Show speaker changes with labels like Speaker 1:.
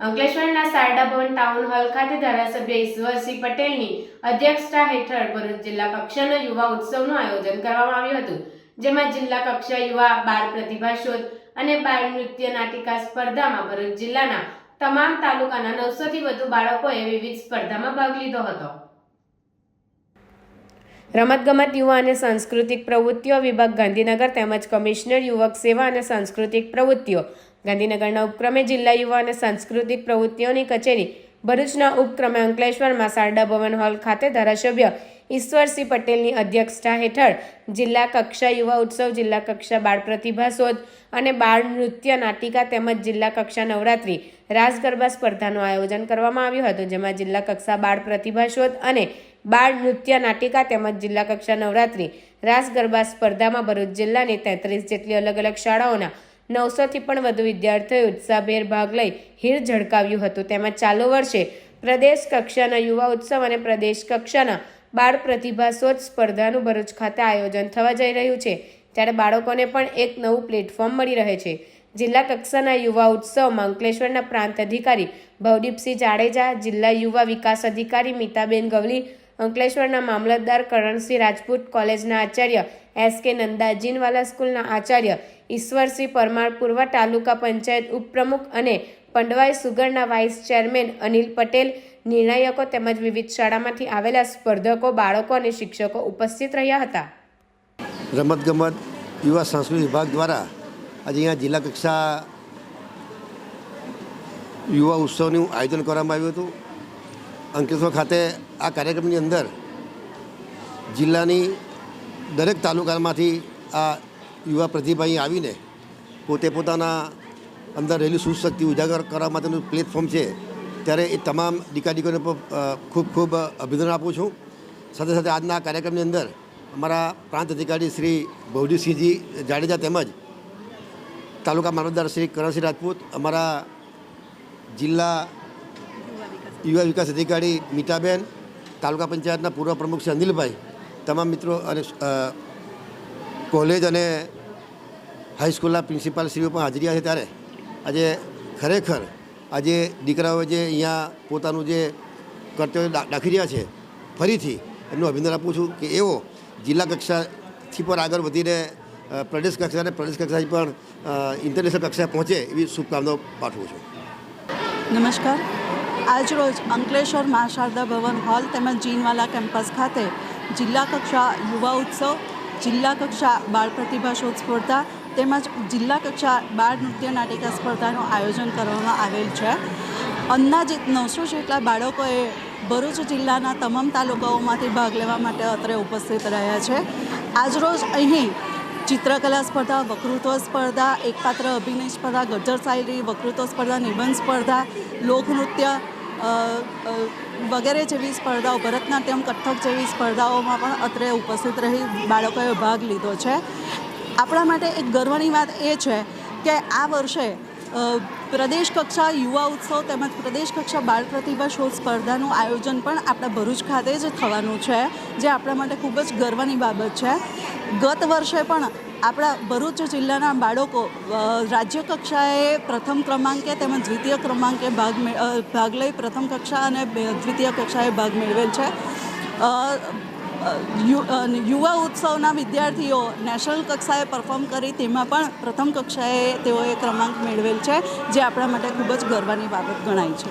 Speaker 1: અંકલેશ્વરના શારદા ભવન town hall ખાતે ધારાસભ્ય ઈશ્વરસિંહ પટેલની અધ્યક્ષતા હેઠળ ભરૂચ જિલ્લા કક્ષાનો યુવા ઉત્સવનું આયોજન કરવામાં આવ્યું હતું, જેમાં જિલ્લા કક્ષા યુવા, બાળ પ્રતિભા શોધ અને બાળ નૃત્ય નાટિકા સ્પર્ધામાં ભરૂચ જિલ્લાના તમામ તાલુકાના નવસોથી વધુ બાળકોએ વિવિધ સ્પર્ધામાં ભાગ લીધો હતો. રમતગમત યુવા અને સાંસ્કૃતિક પ્રવૃત્તિઓ વિભાગ ગાંધીનગર તેમજ કમિશનર યુવક સેવા અને સાંસ્કૃતિક પ્રવૃત્તિઓ ગાંધીનગરના ઉપક્રમે જિલ્લા યુવા અને સાંસ્કૃતિક પ્રવૃત્તિઓની કચેરી ભરૂચના ઉપક્રમે અંકલેશ્વરમાં શારદા ભવન હોલ ખાતે ધારાસભ્ય ઈશ્વરસિંહ પટેલની અધ્યક્ષતા હેઠળ જિલ્લા કક્ષા યુવા ઉત્સવ, જિલ્લા કક્ષા બાળ પ્રતિભા શોધ અને બાળ નૃત્ય નાટિકા તેમજ જિલ્લા કક્ષા નવરાત્રિ રાસ ગરબા સ્પર્ધાનું આયોજન કરવામાં આવ્યું હતું, જેમાં જિલ્લા કક્ષા બાળ પ્રતિભા શોધ અને બાળ નૃત્ય નાટિકા તેમજ જિલ્લા કક્ષા નવરાત્રિ રાસ ગરબા સ્પર્ધામાં ભરૂચ જિલ્લાની તેત્રીસ જેટલી અલગ અલગ શાળાઓના નવસોથી પણ વધુ વિદ્યાર્થીઓએ ઉત્સાહભેર ભાગ લઈ હીર ઝળકાવ્યું હતું. તેમાં ચાલુ વર્ષે પ્રદેશ કક્ષાના યુવા ઉત્સવ અને પ્રદેશ કક્ષાના બાળ પ્રતિભા શોધ સ્પર્ધાનું ભરૂચ ખાતે આયોજન થવા જઈ રહ્યું છે. ત્યારે બાળકોને પણ એક નવું પ્લેટફોર્મ મળી રહે છે. જિલ્લા કક્ષાના યુવા ઉત્સવમાં અંકલેશ્વરના પ્રાંત અધિકારી ભવદીપસિંહ જાડેજા, જિલ્લા યુવા વિકાસ અધિકારી મિતાબેન ગવલી અંકલેશ્વરના મામલતદાર કરણસિંહ રાજપૂત કોલેજના આચાર્ય એસ કે નંદા જીનવાલા સ્કૂલના આચાર્ય ઈશ્વરસિંહ પરમાર પૂર્વ તાલુકા પંચાયત ઉપપ્રમુખ અને પંડવાઈ સુગરના વાઇસ ચેરમેન અનિલ પટેલ, નિર્ણાયકો તેમજ વિવિધ શાળામાંથી આવેલા સ્પર્ધકો, બાળકો અને શિક્ષકો ઉપસ્થિત રહ્યા હતા.
Speaker 2: રમતગમત યુવા સંસ્કૃતિ વિભાગ દ્વારા આજે અહીંયા જિલ્લા કક્ષા યુવા ઉત્સવનું આયોજન કરવામાં આવ્યું હતું. અંકલેશ્વર ખાતે આ કાર્યક્રમની અંદર જિલ્લાની દરેક તાલુકામાંથી આ યુવા પ્રતિભા અહીં આવીને પોતે પોતાના અંદર રહેલી સુશક્તિ ઉજાગર કરવા માટેનું પ્લેટફોર્મ છે ત્યારે એ તમામ દીકા દીકરીઓને ખૂબ ખૂબ અભિનંદન આપું છું. સાથે સાથે આજના કાર્યક્રમની અંદર અમારા પ્રાંત અધિકારી શ્રી ભવજીસિંહજી જાડેજા તેમજ તાલુકા મામલતદાર શ્રી કરણસિંહ રાજપૂત, અમારા જિલ્લા યુવા વિકાસ અધિકારી મીતાબેન તાલુકા પંચાયતના પૂર્વ પ્રમુખ શ્રી અનિલભાઈ તમામ મિત્રો અને કોલેજ અને હાઈસ્કૂલના પ્રિન્સિપાલ શ્રીઓ પણ હાજરી છે ત્યારે. આજે ખરેખર આજે દીકરાઓ જે અહીંયા પોતાનું જે કર્તવ્ય દાખી રહ્યા છે, ફરીથી એમનું અભિનંદન આપું છું કે એઓ જિલ્લા કક્ષાથી પણ આગળ વધીને પ્રદેશ કક્ષા અને પ્રદેશ કક્ષાથી પણ ઇન્ટરનેશનલ કક્ષાએ પહોંચે એવી શુભકામનાઓ પાઠવું છું.
Speaker 3: નમસ્કાર. આજરોજ અંકલેશ્વર મા શારદા ભવન હોલ તેમજ જીનવાલા કેમ્પસ ખાતે જિલ્લા કક્ષા યુવા ઉત્સવ, જિલ્લા કક્ષા બાળ પ્રતિભા શોધ સ્પર્ધા તેમજ જિલ્લા કક્ષા બાળ નૃત્ય નાટિકા સ્પર્ધાનું આયોજન કરવામાં આવેલ છે. અંદાજિત નવસો જેટલા બાળકોએ ભરૂચ જિલ્લાના તમામ તાલુકાઓમાંથી ભાગ લેવા માટે અત્રે ઉપસ્થિત રહ્યા છે. આજરોજ અહીં ચિત્રકલા સ્પર્ધા, વકૃત્વ સ્પર્ધા એકપાત્ર અભિનય સ્પર્ધા ગજર શાયરી, વકૃત્વ સ્પર્ધા, નિબંધ સ્પર્ધા, લોકનૃત્ય વગેરે જેવી સ્પર્ધાઓ, ભરતનાટ્યમ, કથક જેવી સ્પર્ધાઓમાં પણ અત્રે ઉપસ્થિત રહી બાળકોએ ભાગ લીધો છે. આપણા માટે એક ગર્વની વાત એ છે કે આ વર્ષે પ્રદેશ કક્ષા યુવા ઉત્સવ તેમજ પ્રદેશ કક્ષા બાળ પ્રતિભા શોધ સ્પર્ધાનું આયોજન પણ આપણા ભરૂચ ખાતે જ થવાનું છે, જે આપણા માટે ખૂબ જ ગર્વની બાબત છે. ગત વર્ષે પણ આપણા ભરૂચ જિલ્લાના બાળકો રાજ્ય કક્ષાએ પ્રથમ ક્રમાંકે તેમજ દ્વિતીય ક્રમાંકે ભાગ ભાગ લઈ પ્રથમ કક્ષા અને દ્વિતીય કક્ષાએ ભાગ મેળવેલ છે. યુવા ઉત્સવના વિદ્યાર્થીઓ નેશનલ કક્ષાએ પરફોર્મ કરી તેમાં પણ પ્રથમ કક્ષાએ તેઓએ ક્રમાંક મેળવેલ છે, જે આપણા માટે ખૂબ જ ગર્વની બાબત ગણાય છે.